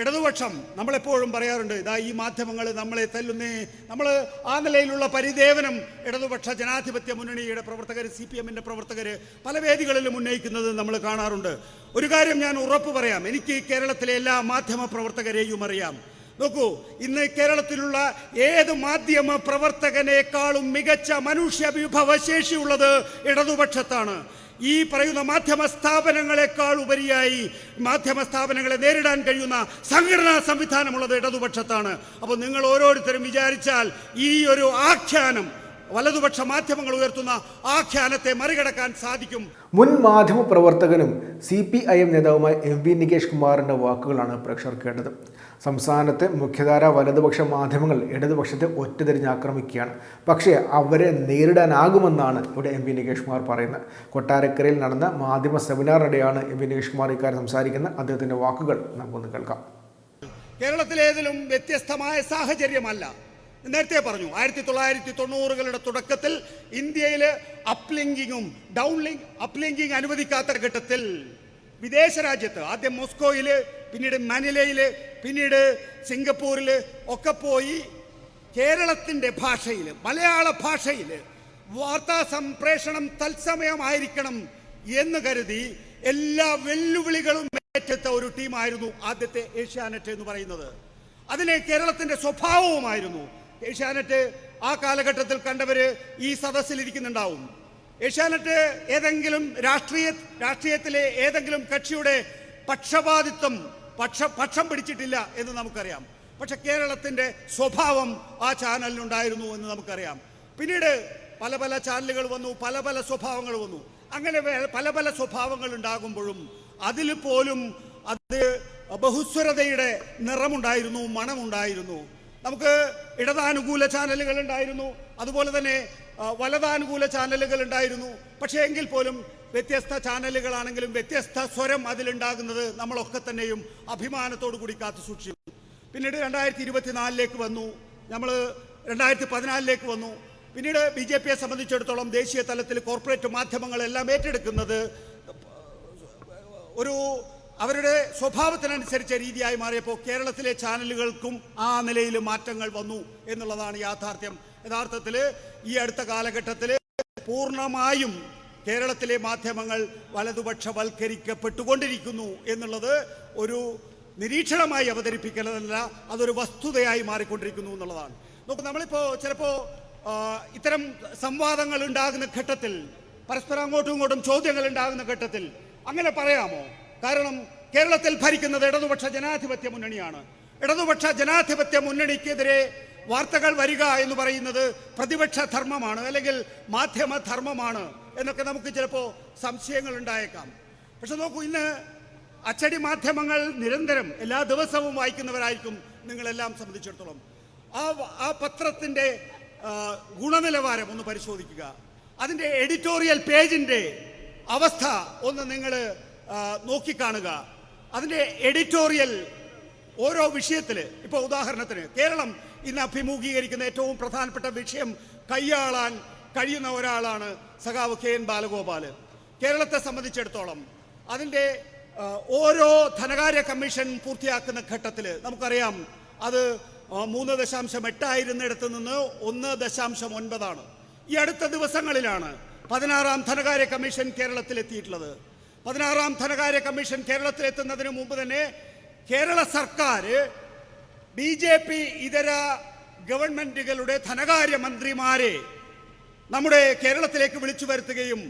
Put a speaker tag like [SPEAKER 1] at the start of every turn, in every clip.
[SPEAKER 1] ഇടതുപക്ഷം നമ്മളെപ്പോഴും പറയാറുണ്ട് ഇതാ ഈ മാധ്യമങ്ങൾ നമ്മളെ തല്ലുന്നേ. നമ്മൾ ആ നിലയിലുള്ള പരിദേവനം ഇടതുപക്ഷ ജനാധിപത്യ മുന്നണിയുടെ പ്രവർത്തകർ സി പി എമ്മിന്റെ പ്രവർത്തകർ പല വേദികളിലും ഉന്നയിക്കുന്നത് നമ്മൾ കാണാറുണ്ട്. ഒരു കാര്യം ഞാൻ ഉറപ്പ് പറയാം എനിക്ക് കേരളത്തിലെ എല്ലാ മാധ്യമ പ്രവർത്തകരെയും അറിയാം. നോക്കൂ ഇന്ന് കേരളത്തിലുള്ള ഏത് മാധ്യമ പ്രവർത്തകനേക്കാളും മികച്ച മനുഷ്യ വിഭവശേഷിയുള്ളത് ഇടതുപക്ഷത്താണ്. ഈ പറയുന്ന മാധ്യമ സ്ഥാപനങ്ങളെക്കാൾ ഉപരിയായി മാധ്യമ സ്ഥാപനങ്ങളെ നേരിടാൻ കഴിയുന്ന സംഘടനാ സംവിധാനമുള്ളത് ഇടതുപക്ഷത്താണ്. അപ്പോൾ നിങ്ങൾ ഓരോരുത്തരും വിചാരിച്ചാൽ ഈ ഒരു ആഖ്യാനം വലതുപക്ഷ മാധ്യമങ്ങൾ ഉയർത്തുന്ന ആഖ്യാനത്തെ മറികടക്കാൻ സാധിക്കും.
[SPEAKER 2] മുൻ മാധ്യമ പ്രവർത്തകനും സി പി ഐ എം നേതാവുമായ എം വി നികേഷ് കുമാറിന്റെ വാക്കുകളാണ് പ്രേക്ഷകർ കേട്ടത്. സംസ്ഥാനത്തെ മുഖ്യധാര വലതുപക്ഷ മാധ്യമങ്ങൾ ഇടതുപക്ഷത്തെ ഒറ്റതിരിഞ്ഞ് ആക്രമിക്കുകയാണ്. പക്ഷേ അവരെ നേരിടാനാകുമെന്നാണ് ഇവിടെ എം വി നികേഷ് കുമാർ പറയുന്നത്. കൊട്ടാരക്കരയിൽ നടന്ന മാധ്യമ സെമിനാറിനിടെയാണ് എം വി നികേഷ് കുമാർ ഇക്കാര്യം സംസാരിക്കുന്നത്. അദ്ദേഹത്തിന്റെ വാക്കുകൾ നമുക്കൊന്ന് കേൾക്കാം.
[SPEAKER 1] കേരളത്തിലേതിലും വ്യത്യസ്തമായ സാഹചര്യമല്ല. നേരത്തെ പറഞ്ഞു ആയിരത്തി തൊള്ളായിരത്തി തൊണ്ണൂറുകളുടെ തുടക്കത്തിൽ ഇന്ത്യയിൽ അപ്ലിങ്കിങ്ങും ഡൗൺലിങ്ക് അപ്ലിങ്കിങ് അനുവദിക്കാത്ത ഘട്ടത്തിൽ വിദേശ രാജ്യത്ത് ആദ്യം മോസ്കോയിൽ പിന്നീട് മനിലയിൽ പിന്നീട് സിംഗപ്പൂരിൽ ഒക്കെ പോയി കേരളത്തിന്റെ ഭാഷയിൽ മലയാള ഭാഷയിൽ വാർത്താ സംപ്രേഷണം തത്സമയമായിരിക്കണം എന്ന് കരുതി എല്ലാ വെല്ലുവിളികളും ഏറ്റെടുത്ത ഒരു ടീമായിരുന്നു ആദ്യത്തെ ഏഷ്യാനെറ്റ് എന്ന് പറയുന്നത്. അതിന് കേരളത്തിന്റെ സ്വഭാവവുമായിരുന്നു. ഏഷ്യാനെറ്റ് ആ കാലഘട്ടത്തിൽ കണ്ടവർ ഈ സദസ്സിൽ ഇരിക്കുന്നുണ്ടാവും ഏഷ്യാനെറ്റ് ഏതെങ്കിലും രാഷ്ട്രീയ രാഷ്ട്രീയത്തിലെ ഏതെങ്കിലും കക്ഷിയുടെ പക്ഷപാതിത്വം പക്ഷ പക്ഷം പിടിച്ചിട്ടില്ല എന്ന് നമുക്കറിയാം. പക്ഷെ കേരളത്തിന്റെ സ്വഭാവം ആ ചാനലിനുണ്ടായിരുന്നു എന്ന് നമുക്കറിയാം. പിന്നീട് പല പല ചാനലുകൾ വന്നു പല പല സ്വഭാവങ്ങൾ വന്നു. അങ്ങനെ പല പല സ്വഭാവങ്ങൾ ഉണ്ടാകുമ്പോഴും അതിൽ പോലും അത് ബഹുസ്വരതയുടെ നിറമുണ്ടായിരുന്നു മണമുണ്ടായിരുന്നു. നമുക്ക് ഇടതാനുകൂല ചാനലുകൾ ഉണ്ടായിരുന്നു. അതുപോലെ തന്നെ വലതാനുകൂല ചാനലുകൾ ഉണ്ടായിരുന്നു. പക്ഷേ എങ്കിൽ പോലും വ്യത്യസ്ത ചാനലുകളാണെങ്കിലും വ്യത്യസ്ത സ്വരം അതിലുണ്ടാകുന്നത് നമ്മളൊക്കെ തന്നെയും അഭിമാനത്തോടു കൂടി കാത്തു സൂക്ഷിച്ചു. പിന്നീട് രണ്ടായിരത്തി ഇരുപത്തിനാലിലേക്ക് വന്നു. നമ്മൾ രണ്ടായിരത്തി പതിനാലിലേക്ക് വന്നു. പിന്നീട് ബി ജെ പിയെ സംബന്ധിച്ചിടത്തോളം ദേശീയ തലത്തിൽ കോർപ്പറേറ്റ് മാധ്യമങ്ങളെല്ലാം ഏറ്റെടുക്കുന്നത് ഒരു അവരുടെ സ്വഭാവത്തിനനുസരിച്ച രീതിയായി മാറിയപ്പോൾ കേരളത്തിലെ ചാനലുകൾക്കും ആ നിലയിൽ മാറ്റങ്ങൾ വന്നു എന്നുള്ളതാണ് യാഥാർത്ഥ്യം. യഥാർത്ഥത്തിൽ ഈ അടുത്ത കാലഘട്ടത്തിൽ പൂർണമായും കേരളത്തിലെ മാധ്യമങ്ങൾ വലതുപക്ഷവൽക്കരിക്കപ്പെട്ടുകൊണ്ടിരിക്കുന്നു എന്നുള്ളത് ഒരു നിരീക്ഷണമായി അവതരിപ്പിക്കുന്നതല്ല അതൊരു വസ്തുതയായി മാറിക്കൊണ്ടിരിക്കുന്നു എന്നുള്ളതാണ്. നോക്കൂ നമ്മളിപ്പോൾ ചിലപ്പോൾ ഇത്തരം സംവാദങ്ങൾ ഉണ്ടാകുന്ന ഘട്ടത്തിൽ പരസ്പരം അങ്ങോട്ടും ഇങ്ങോട്ടും ചോദ്യങ്ങൾ ഉണ്ടാകുന്ന ഘട്ടത്തിൽ അങ്ങനെ പറയാമോ? കാരണം കേരളത്തിൽ ഭരിക്കുന്നത് ഇടതുപക്ഷ ജനാധിപത്യ മുന്നണിയാണ്. ഇടതുപക്ഷ ജനാധിപത്യ മുന്നണിക്കെതിരെ വാർത്തകൾ വരിക എന്ന് പറയുന്നത് പ്രതിപക്ഷ ധർമ്മമാണ് അല്ലെങ്കിൽ മാധ്യമ ധർമ്മമാണ് എന്നൊക്കെ നമുക്ക് ചിലപ്പോൾ സംശയങ്ങൾ ഉണ്ടായേക്കാം. പക്ഷെ നോക്കൂ ഇന്ന് അച്ചടി മാധ്യമങ്ങൾ നിരന്തരം എല്ലാ ദിവസവും വായിക്കുന്നവരായിരിക്കും നിങ്ങളെല്ലാം സംബന്ധിച്ചിടത്തോളം. ആ ആ പത്രത്തിന്റെ ഗുണനിലവാരം ഒന്ന് പരിശോധിക്കുക. അതിന്റെ എഡിറ്റോറിയൽ പേജിന്റെ അവസ്ഥ ഒന്ന് നിങ്ങൾ നോക്കിക്കാണുക. അതിന്റെ എഡിറ്റോറിയൽ ഓരോ വിഷയത്തിൽ ഇപ്പോൾ ഉദാഹരണത്തിന് കേരളം ഇന്ന് അഭിമുഖീകരിക്കുന്ന ഏറ്റവും പ്രധാനപ്പെട്ട വിഷയം കൈയാളാൻ കഴിയുന്ന ഒരാളാണ് സഖാവ് കെ എൻ ബാലഗോപാൽ കേരളത്തെ സംബന്ധിച്ചിടത്തോളം അതിന്റെ ഓരോ ധനകാര്യ കമ്മീഷൻ പൂർത്തിയാക്കുന്ന ഘട്ടത്തിൽ നമുക്കറിയാം അത് മൂന്ന് ദശാംശം എട്ടായിരുന്നിടത്ത് നിന്ന് ഒന്ന് ദശാംശം ഒൻപതാണ്. ഈ അടുത്ത ദിവസങ്ങളിലാണ് പതിനാറാം ധനകാര്യ കമ്മീഷൻ കേരളത്തിലെത്തിയിട്ടുള്ളത്. പതിനാറാം ധനകാര്യ കമ്മീഷൻ കേരളത്തിലെത്തുന്നതിന് മുമ്പ് തന്നെ കേരള സർക്കാർ ബി ജെ പി ഇതര ഗവൺമെന്റുകളുടെ ധനകാര്യ മന്ത്രിമാരെ നമ്മുടെ കേരളത്തിലേക്ക് വിളിച്ചു വരുത്തുകയും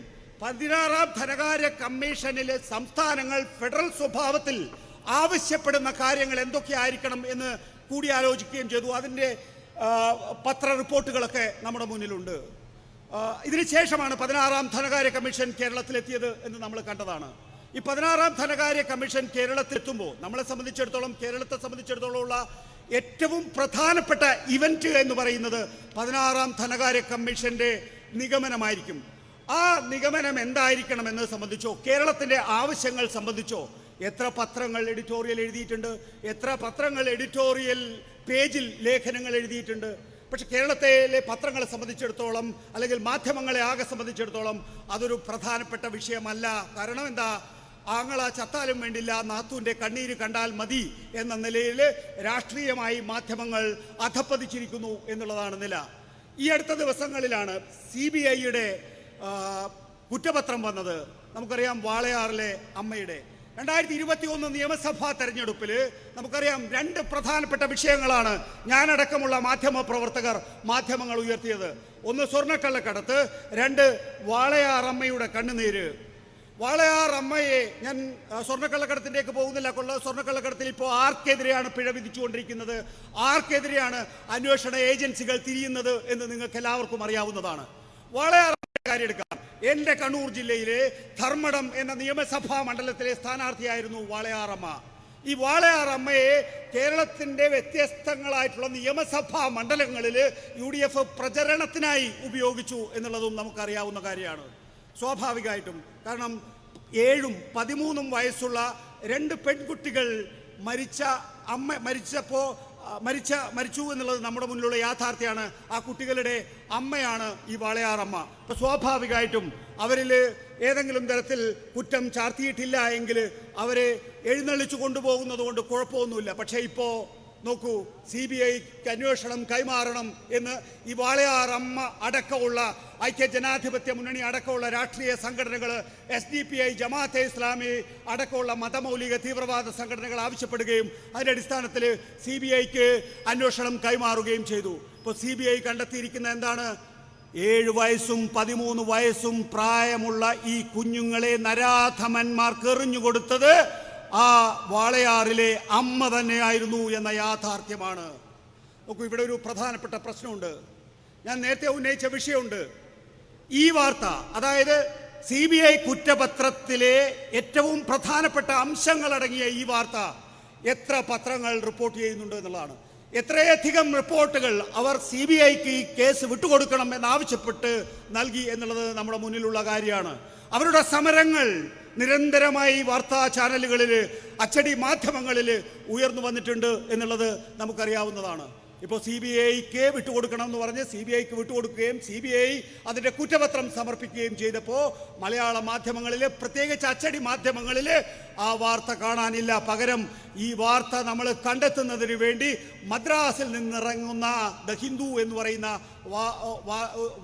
[SPEAKER 1] പതിനാറാം ധനകാര്യ കമ്മീഷനിലെ സംസ്ഥാനങ്ങൾ ഫെഡറൽ സ്വഭാവത്തിൽ ആവശ്യപ്പെടുന്ന കാര്യങ്ങൾ എന്തൊക്കെയായിരിക്കണം എന്ന് കൂടിയാലോചിക്കുകയും ചെയ്തു. അതിന്റെ പത്ര റിപ്പോർട്ടുകളൊക്കെ നമ്മുടെ മുന്നിലുണ്ട്. ഇതിനുശേഷമാണ് പതിനാറാം ധനകാര്യ കമ്മീഷൻ കേരളത്തിലെത്തിയത് എന്ന് നമ്മൾ കണ്ടതാണ്. ഈ പതിനാറാം ധനകാര്യ കമ്മീഷൻ കേരളത്തിലെത്തുമ്പോൾ നമ്മളെ സംബന്ധിച്ചിടത്തോളം കേരളത്തെ സംബന്ധിച്ചിടത്തോളം ഉള്ള ഏറ്റവും പ്രധാനപ്പെട്ട ഇവന്റ് എന്ന് പറയുന്നത് പതിനാറാം ധനകാര്യ കമ്മീഷന്റെ നിഗമനമായിരിക്കും. ആ നിഗമനം എന്തായിരിക്കണം എന്നത് സംബന്ധിച്ചോ കേരളത്തിന്റെ ആവശ്യങ്ങൾ സംബന്ധിച്ചോ എത്ര പത്രങ്ങൾ എഡിറ്റോറിയൽ എഴുതിയിട്ടുണ്ട് എത്ര പത്രങ്ങൾ എഡിറ്റോറിയൽ പേജിൽ ലേഖനങ്ങൾ എഴുതിയിട്ടുണ്ട് പക്ഷെ കേരളത്തിലെ പത്രങ്ങളെ സംബന്ധിച്ചിടത്തോളം അല്ലെങ്കിൽ മാധ്യമങ്ങളെ ആകെ സംബന്ധിച്ചിടത്തോളം അതൊരു പ്രധാനപ്പെട്ട വിഷയമല്ല. കാരണം എന്താ? ആങ്ങള ചത്താലും വേണ്ടില്ല നാത്തൂന്റെ കണ്ണീര് കണ്ടാൽ മതി എന്ന നിലയിൽ രാഷ്ട്രീയമായി മാധ്യമങ്ങൾ അധപ്പതിച്ചിരിക്കുന്നു എന്നുള്ളതാണ് നില. ഈ അടുത്ത ദിവസങ്ങളിലാണ് സി ബി ഐയുടെ കുറ്റപത്രം വന്നത്. നമുക്കറിയാം വാളയാറിലെ അമ്മയുടെ. രണ്ടായിരത്തി ഇരുപത്തി ഒന്ന് നിയമസഭാ തെരഞ്ഞെടുപ്പിൽ നമുക്കറിയാം രണ്ട് പ്രധാനപ്പെട്ട വിഷയങ്ങളാണ് ഞാനടക്കമുള്ള മാധ്യമ പ്രവർത്തകർ മാധ്യമങ്ങൾ ഉയർത്തിയത്. ഒന്ന് സ്വർണക്കള്ളക്കടത്ത് രണ്ട് വാളയാർ അമ്മയുടെ കണ്ണുനീര്. വാളയാർ അമ്മയെ ഞാൻ സ്വർണക്കള്ളക്കടത്തിന്റെയൊക്കെ പോകുന്നില്ല. കൊള്ള സ്വർണക്കള്ളക്കടത്തിൽ ഇപ്പോൾ ആർക്കെതിരെയാണ് പിഴ വിധിച്ചുകൊണ്ടിരിക്കുന്നത്. ആർക്കെതിരെയാണ് അന്വേഷണ ഏജൻസികൾ തിരിയുന്നത് എന്ന് നിങ്ങൾക്ക് എല്ലാവർക്കും അറിയാവുന്നതാണ്. വാളയാറമ്മയുടെ കാര്യം എടുക്കാം. എന്റെ കണ്ണൂർ ജില്ലയിലെ ധർമ്മടം എന്ന നിയമസഭാ മണ്ഡലത്തിലെ സ്ഥാനാർത്ഥിയായിരുന്നു വാളയാറമ്മ. ഈ വാളയാറമ്മയെ കേരളത്തിന്റെ വ്യത്യസ്തങ്ങളായിട്ടുള്ള നിയമസഭാ മണ്ഡലങ്ങളിൽ യു ഡി എഫ് പ്രചരണത്തിനായി ഉപയോഗിച്ചു എന്നുള്ളതും നമുക്കറിയാവുന്ന കാര്യമാണ്. സ്വാഭാവികമായിട്ടും. കാരണം ഏഴും പതിമൂന്നും വയസ്സുള്ള രണ്ട് പെൺകുട്ടികൾ മരിച്ച അമ്മ മരിച്ചപ്പോൾ മരിച്ച മരിച്ചു എന്നുള്ളത് നമ്മുടെ മുന്നിലുള്ള യാഥാർത്ഥ്യമാണ് ആ കുട്ടികളുടെ അമ്മയാണ് ഈ വാളയാറമ്മ. അപ്പോൾ സ്വാഭാവികമായിട്ടും അവരിൽ ഏതെങ്കിലും തരത്തിൽ കുറ്റം ചാർത്തിയിട്ടില്ല എങ്കിൽ അവരെ എഴുന്നള്ളിച്ചു കൊണ്ടുപോകുന്നത് കൊണ്ട് കുഴപ്പമൊന്നുമില്ല. പക്ഷേ ഇപ്പോൾ നോക്കൂ സി ബി ഐക്ക് അന്വേഷണം കൈമാറണം എന്ന് ഈ വാളയാർ അമ്മ അടക്കമുള്ള ഐക്യ ജനാധിപത്യ മുന്നണി അടക്കമുള്ള രാഷ്ട്രീയ സംഘടനകൾ S D P I Jamaat-e Islami അടക്കമുള്ള മതമൗലിക തീവ്രവാദ സംഘടനകൾ ആവശ്യപ്പെടുകയും അതിന്റെ അടിസ്ഥാനത്തിൽ സി ബി ഐക്ക് അന്വേഷണം കൈമാറുകയും ചെയ്തു. ഇപ്പോൾ സി ബി ഐ കണ്ടെത്തിയിരിക്കുന്ന എന്താണ്? ഏഴ് വയസ്സും പതിമൂന്ന് വയസ്സും പ്രായമുള്ള ഈ കുഞ്ഞുങ്ങളെ നരാധമന്മാർക്ക് എറിഞ്ഞുകൊടുത്തത് ആ വാളയാറിലെ അമ്മ തന്നെയായിരുന്നു എന്ന യാഥാർത്ഥ്യമാണ്. നോക്കൂ ഇവിടെ ഒരു പ്രധാനപ്പെട്ട പ്രശ്നമുണ്ട്. ഞാൻ നേരത്തെ ഉന്നയിച്ച വിഷയമുണ്ട്. ഈ വാർത്ത അതായത് സി ബി ഐ കുറ്റപത്രത്തിലെ ഏറ്റവും പ്രധാനപ്പെട്ട അംശങ്ങളടങ്ങിയ ഈ വാർത്ത എത്ര പത്രങ്ങൾ റിപ്പോർട്ട് ചെയ്യുന്നുണ്ട് എന്നുള്ളതാണ്. എത്രയധികം റിപ്പോർട്ടുകൾ അവർ സി ബി ഐക്ക് ഈ കേസ് വിട്ടുകൊടുക്കണം എന്നാവശ്യപ്പെട്ട് നൽകി എന്നുള്ളത് നമ്മുടെ മുന്നിലുള്ള കാര്യമാണ്. അവരുടെ സമരങ്ങൾ നിരന്തരമായി വാർത്താ ചാനലുകളിൽ അച്ചടി മാധ്യമങ്ങളിൽ ഉയർന്നു വന്നിട്ടുണ്ട് എന്നുള്ളത് നമുക്കറിയാവുന്നതാണ്. ഇപ്പോൾ സി ബി ഐക്ക് വിട്ടുകൊടുക്കണം എന്ന് പറഞ്ഞ് സി ബി ഐക്ക് വിട്ടുകൊടുക്കുകയും സി ബി ഐ അതിന്റെ കുറ്റപത്രം സമർപ്പിക്കുകയും ചെയ്തപ്പോൾ മലയാള മാധ്യമങ്ങളിൽ പ്രത്യേകിച്ച് അച്ചടി മാധ്യമങ്ങളിൽ ആ വാർത്ത കാണാനില്ല. പകരം ഈ വാർത്ത നമ്മൾ കണ്ടെത്തുന്നതിന് വേണ്ടി മദ്രാസിൽ നിന്നിറങ്ങുന്ന ദ ഹിന്ദു എന്ന് പറയുന്ന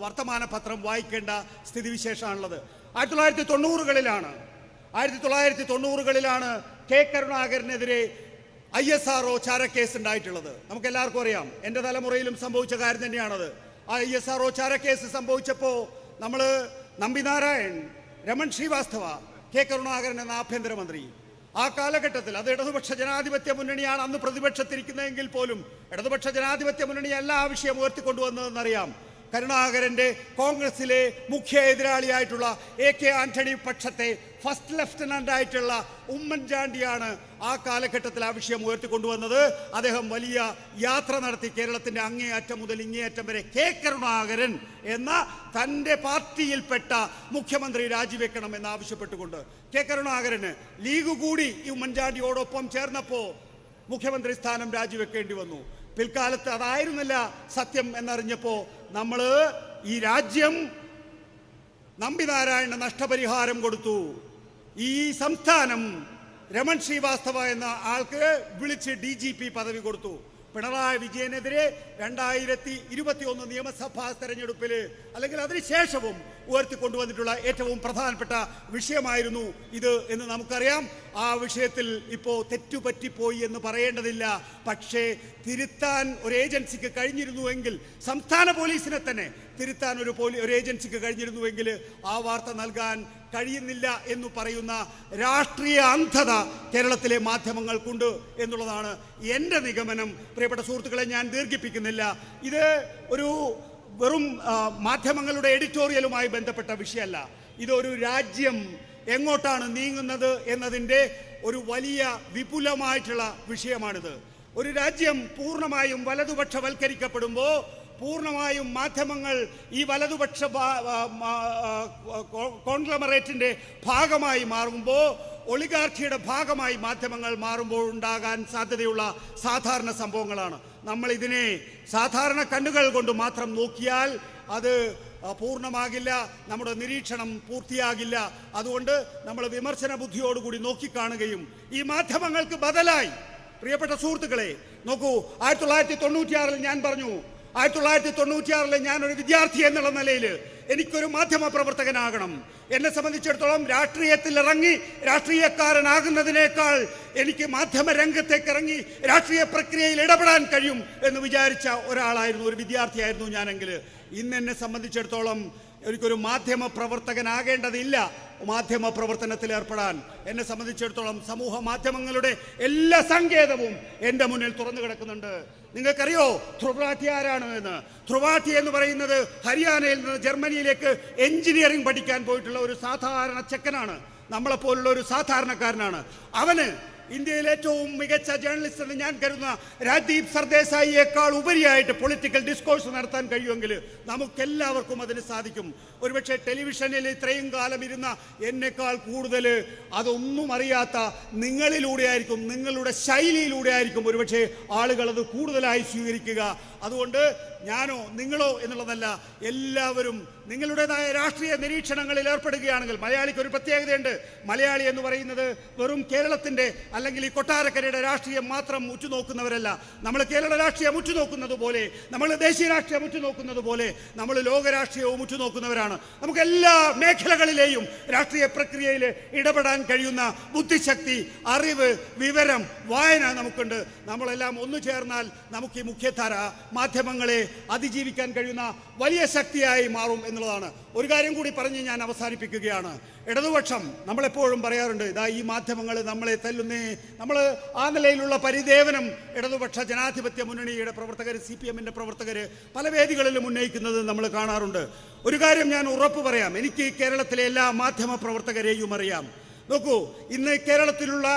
[SPEAKER 1] വർത്തമാന പത്രം വായിക്കേണ്ട സ്ഥിതിവിശേഷമാണുള്ളത്. ആയിരത്തി തൊള്ളായിരത്തി തൊണ്ണൂറുകളിലാണ് ആയിരത്തി തൊള്ളായിരത്തി തൊണ്ണൂറുകളിലാണ് കെ കരുണാകരനെതിരെ ഐ എസ് ആർ ഒ ചാരക്കേസ് ഉണ്ടായിട്ടുള്ളത് നമുക്ക് എല്ലാവർക്കും അറിയാം എന്റെ തലമുറയിലും സംഭവിച്ച കാര്യം തന്നെയാണത്. ആ ഐ എസ് ആർ ഒ ചാരക്കേസ് സംഭവിച്ചപ്പോൾ നമ്മൾ നമ്പിനാരായൺ രമൺ ശ്രീവാസ്തവ കെ കരുണാകരൻ എന്ന ആഭ്യന്തരമന്ത്രി. ആ കാലഘട്ടത്തിൽ അത് ഇടതുപക്ഷ ജനാധിപത്യ മുന്നണിയാണ് അന്ന് പ്രതിപക്ഷത്തിരിക്കുന്നതെങ്കിൽ പോലും ഇടതുപക്ഷ ജനാധിപത്യ മുന്നണി എല്ലാ ആ വിഷയം ഉയർത്തിക്കൊണ്ടുവന്നതെന്നറിയാം. കരുണാകരന്റെ കോൺഗ്രസിലെ മുഖ്യ എതിരാളിയായിട്ടുള്ള എ കെ ആന്റണി പക്ഷത്തെ ഫസ്റ്റ് ലഫ്റ്റനന്റ് ആയിട്ടുള്ള ഉമ്മൻചാണ്ടിയാണ് ആ കാലഘട്ടത്തിൽ ആ വിഷയം ഉയർത്തിക്കൊണ്ടുവന്നത്. അദ്ദേഹം വലിയ യാത്ര നടത്തി കേരളത്തിന്റെ അങ്ങേയറ്റം മുതൽ ഇങ്ങേയറ്റം വരെ കെ കരുണാകരൻ എന്ന തന്റെ പാർട്ടിയിൽപ്പെട്ട മുഖ്യമന്ത്രി രാജിവെക്കണം എന്ന് ആവശ്യപ്പെട്ടുകൊണ്ട് കെ കരുണാകരന് ലീഗ് കൂടി ഈ ഉമ്മൻചാണ്ടിയോടൊപ്പം ചേർന്നപ്പോ മുഖ്യമന്ത്രി സ്ഥാനം രാജിവെക്കേണ്ടി വന്നു. പിൽക്കാലത്ത് അതായിരുന്നില്ല സത്യം എന്നറിഞ്ഞപ്പോ നമ്മൾ ഈ രാജ്യം നമ്പിനാരായണ നഷ്ടപരിഹാരം കൊടുത്തു. ഈ സംസ്ഥാനം രമൺ ശ്രീവാസ്തവ എന്ന ആൾക്ക് വിളിച്ച് ഡി പദവി കൊടുത്തു. പിണറായി വിജയനെതിരെ രണ്ടായിരത്തി ഇരുപത്തി ഒന്ന് നിയമസഭാ തെരഞ്ഞെടുപ്പിൽ അല്ലെങ്കിൽ അതിനുശേഷവും ഉയർത്തിക്കൊണ്ടുവന്നിട്ടുള്ള ഏറ്റവും പ്രധാനപ്പെട്ട വിഷയമായിരുന്നു ഇത് എന്ന് നമുക്കറിയാം. ആ വിഷയത്തിൽ ഇപ്പോൾ തെറ്റുപറ്റിപ്പോയി എന്ന് പറയേണ്ടതില്ല. പക്ഷേ തിരുത്താൻ ഒരു ഏജൻസിക്ക് കഴിഞ്ഞിരുന്നുവെങ്കിൽ സംസ്ഥാന പോലീസിനെ തന്നെ തിരുത്താൻ ഒരു പോലീ ഒരു ഏജൻസിക്ക് കഴിഞ്ഞിരുന്നുവെങ്കിൽ ആ വാർത്ത നൽകാൻ കഴിയുന്നില്ല എന്ന് പറയുന്ന രാഷ്ട്രീയ അന്ധത കേരളത്തിലെ മാധ്യമങ്ങൾക്കുണ്ട് എന്നുള്ളതാണ് എന്റെ നിഗമനം. പ്രിയപ്പെട്ട സുഹൃത്തുക്കളെ ഞാൻ ദീർഘിപ്പിക്കുന്നില്ല. ഇത് ഒരു വെറും മാധ്യമങ്ങളുടെ എഡിറ്റോറിയലുമായി ബന്ധപ്പെട്ട വിഷയമല്ല. ഇതൊരു രാജ്യം എങ്ങോട്ടാണ് നീങ്ങുന്നത് എന്നതിന്റെ ഒരു വലിയ വിപുലമായിട്ടുള്ള വിഷയമാണിത്. ഒരു രാജ്യം പൂർണമായും വലതുപക്ഷവൽക്കരിക്കപ്പെടുമ്പോൾ പൂർണമായും മാധ്യമങ്ങൾ ഈ വലതുപക്ഷ ഭാ- ആ, മാ- ആ, കോ- കോൺഗ്ലമറേറ്റിന്റെ ഭാഗമായി മാറുമ്പോൾ ഒളിഗാർക്കിയുടെ ഭാഗമായി മാധ്യമങ്ങൾ മാറുമ്പോൾ ഉണ്ടാകാൻ സാധ്യതയുള്ള സാധാരണ സംഭവങ്ങളാണ്. നമ്മൾ ഇതിനെ സാധാരണ കണ്ണുകൾ കൊണ്ട് മാത്രം നോക്കിയാൽ അത് പൂർണമാകില്ല നമ്മുടെ നിരീക്ഷണം പൂർത്തിയാകില്ല. അതുകൊണ്ട് നമ്മൾ വിമർശന ബുദ്ധിയോടുകൂടി നോക്കിക്കാണുകയും ഈ മാധ്യമങ്ങൾക്ക് ബദലായി. പ്രിയപ്പെട്ട സുഹൃത്തുക്കളെ നോക്കൂ ആയിരത്തി തൊള്ളായിരത്തി തൊണ്ണൂറ്റിയാറിൽ ഞാൻ പറഞ്ഞു ആയിരത്തി തൊള്ളായിരത്തി തൊണ്ണൂറ്റിയാറിലെ ഞാനൊരു വിദ്യാർത്ഥി എന്നുള്ള നിലയിൽ എനിക്കൊരു മാധ്യമ പ്രവർത്തകനാകണം. എന്നെ സംബന്ധിച്ചിടത്തോളം രാഷ്ട്രീയത്തിൽ ഇറങ്ങി രാഷ്ട്രീയക്കാരനാകുന്നതിനേക്കാൾ എനിക്ക് മാധ്യമ രംഗത്തേക്ക് ഇറങ്ങി രാഷ്ട്രീയ പ്രക്രിയയിൽ ഇടപെടാൻ കഴിയും എന്ന് വിചാരിച്ച ഒരാളായിരുന്നു ഒരു വിദ്യാർത്ഥിയായിരുന്നു ഞാനെങ്കിൽ. ഇന്ന് എന്നെ സംബന്ധിച്ചിടത്തോളം എനിക്കൊരു മാധ്യമ പ്രവർത്തകനാകേണ്ടതില്ല. മാധ്യമ പ്രവർത്തനത്തിൽ ഏർപ്പെടാൻ എന്നെ സംബന്ധിച്ചിടത്തോളം സമൂഹ മാധ്യമങ്ങളുടെ എല്ലാ സങ്കേതവും എന്റെ മുന്നിൽ തുറന്നു കിടക്കുന്നുണ്ട്. നിങ്ങൾക്കറിയോ ധ്രുവാഠി ആരാണ് എന്ന്? ധ്രുവാഠി എന്ന് പറയുന്നത് ഹരിയാനയിൽ നിന്ന് ജർമ്മനിയിലേക്ക് എഞ്ചിനീയറിംഗ് പഠിക്കാൻ പോയിട്ടുള്ള ഒരു സാധാരണ ചെക്കനാണ്. നമ്മളെപ്പോലുള്ള ഒരു സാധാരണക്കാരനാണ്. അവന് ഇന്ത്യയിൽ ഏറ്റവും മികച്ച ജേർണലിസ്റ്റ് എന്ന് ഞാൻ കരുതുന്ന രാജ്ദീപ് സർദേശായിയേക്കാൾ ഉപരിയായിട്ട് പൊളിറ്റിക്കൽ ഡിസ്കോഴ്സ് നടത്താൻ കഴിയുമെങ്കിൽ നമുക്കെല്ലാവർക്കും അതിന് സാധിക്കും. ഒരുപക്ഷെ ടെലിവിഷനിൽ ഇത്രയും കാലം ഇരുന്ന എന്നെക്കാൾ കൂടുതൽ അതൊന്നും അറിയാത്ത നിങ്ങളിലൂടെ ആയിരിക്കും നിങ്ങളുടെ ശൈലിയിലൂടെ ആയിരിക്കും ഒരുപക്ഷെ ആളുകൾ അത് കൂടുതലായി സ്വീകരിക്കുക. അതുകൊണ്ട് ഞാനോ നിങ്ങളോ എന്നുള്ളതല്ല എല്ലാവരും നിങ്ങളുടേതായ രാഷ്ട്രീയ നിരീക്ഷണങ്ങളിൽ ഏർപ്പെടുകയാണെങ്കിൽ മലയാളിക്ക് ഒരു പ്രത്യേകതയുണ്ട്. മലയാളി എന്ന് പറയുന്നത് വെറും കേരളത്തിന്റെ അല്ലെങ്കിൽ ഈ കൊട്ടാരക്കരയുടെ രാഷ്ട്രീയം മാത്രം ഉറ്റുനോക്കുന്നവരല്ല. നമ്മൾ കേരള രാഷ്ട്രീയം ഉറ്റുനോക്കുന്നത് പോലെ നമ്മൾ ദേശീയ രാഷ്ട്രീയം ഉറ്റുനോക്കുന്നത് പോലെ നമ്മൾ ലോക രാഷ്ട്രീയവും ഉറ്റുനോക്കുന്നവരാണ്. നമുക്ക് എല്ലാ മേഖലകളിലെയും രാഷ്ട്രീയ പ്രക്രിയയിൽ ഇടപെടാൻ കഴിയുന്ന ബുദ്ധിശക്തി അറിവ് വിവരം വായന നമുക്കുണ്ട്. നമ്മളെല്ലാം ഒന്നു ചേർന്നാൽ നമുക്ക് ഈ മുഖ്യധാര മാധ്യമങ്ങളെ അതിജീവിക്കാൻ കഴിയുന്ന വലിയ ശക്തിയായി മാറും എന്നുള്ളതാണ്. ഒരു കാര്യം കൂടി പറഞ്ഞ് ഞാൻ അവസാനിപ്പിക്കുകയാണ്. ഇടതുപക്ഷം നമ്മളെപ്പോഴും പറയാറുണ്ട് ഇതാ ഈ മാധ്യമങ്ങൾ നമ്മളെ തല്ലുന്നേ. നമ്മൾ ആ നിലയിലുള്ള പരിദേവനം ഇടതുപക്ഷ ജനാധിപത്യ മുന്നണിയുടെ പ്രവർത്തകർ സി പി എമ്മിന്റെ പ്രവർത്തകർ പല വേദികളിലും ഉന്നയിക്കുന്നത് നമ്മൾ കാണാറുണ്ട്. ഒരു കാര്യം ഞാൻ ഉറപ്പ് പറയാം എനിക്ക് കേരളത്തിലെ എല്ലാ മാധ്യമ പ്രവർത്തകരെയും അറിയാം. നോക്കൂ ഇന്ന് കേരളത്തിലുള്ള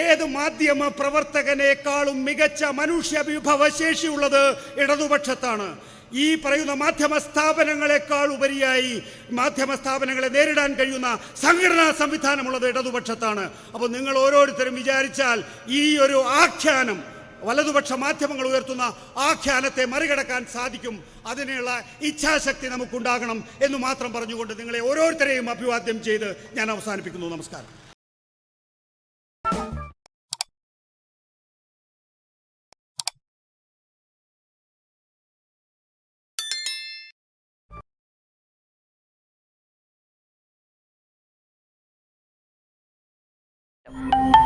[SPEAKER 1] ഏത് മാധ്യമ പ്രവർത്തകനേക്കാളും മികച്ച മനുഷ്യ വിഭവശേഷിയുള്ളത് ഇടതുപക്ഷത്താണ്. ഈ പറയുന്ന മാധ്യമ സ്ഥാപനങ്ങളെക്കാൾ ഉപരിയായി മാധ്യമ സ്ഥാപനങ്ങളെ നേരിടാൻ കഴിയുന്ന സംഘടനാ സംവിധാനമുള്ളത് ഇടതുപക്ഷത്താണ്. അപ്പോൾ നിങ്ങൾ ഓരോരുത്തരും വിചാരിച്ചാൽ ഈ ഒരു ആഖ്യാനം വലതുപക്ഷ മാധ്യമങ്ങൾ ഉയർത്തുന്ന ആഖ്യാനത്തെ മറികടക്കാൻ സാധിക്കും. അതിനുള്ള ഇച്ഛാശക്തി നമുക്കുണ്ടാകണം എന്ന് മാത്രം പറഞ്ഞുകൊണ്ട് നിങ്ങളെ ഓരോരുത്തരെയും അഭിവാദ്യം ചെയ്ത് ഞാൻ അവസാനിപ്പിക്കുന്നു. നമസ്കാരം. you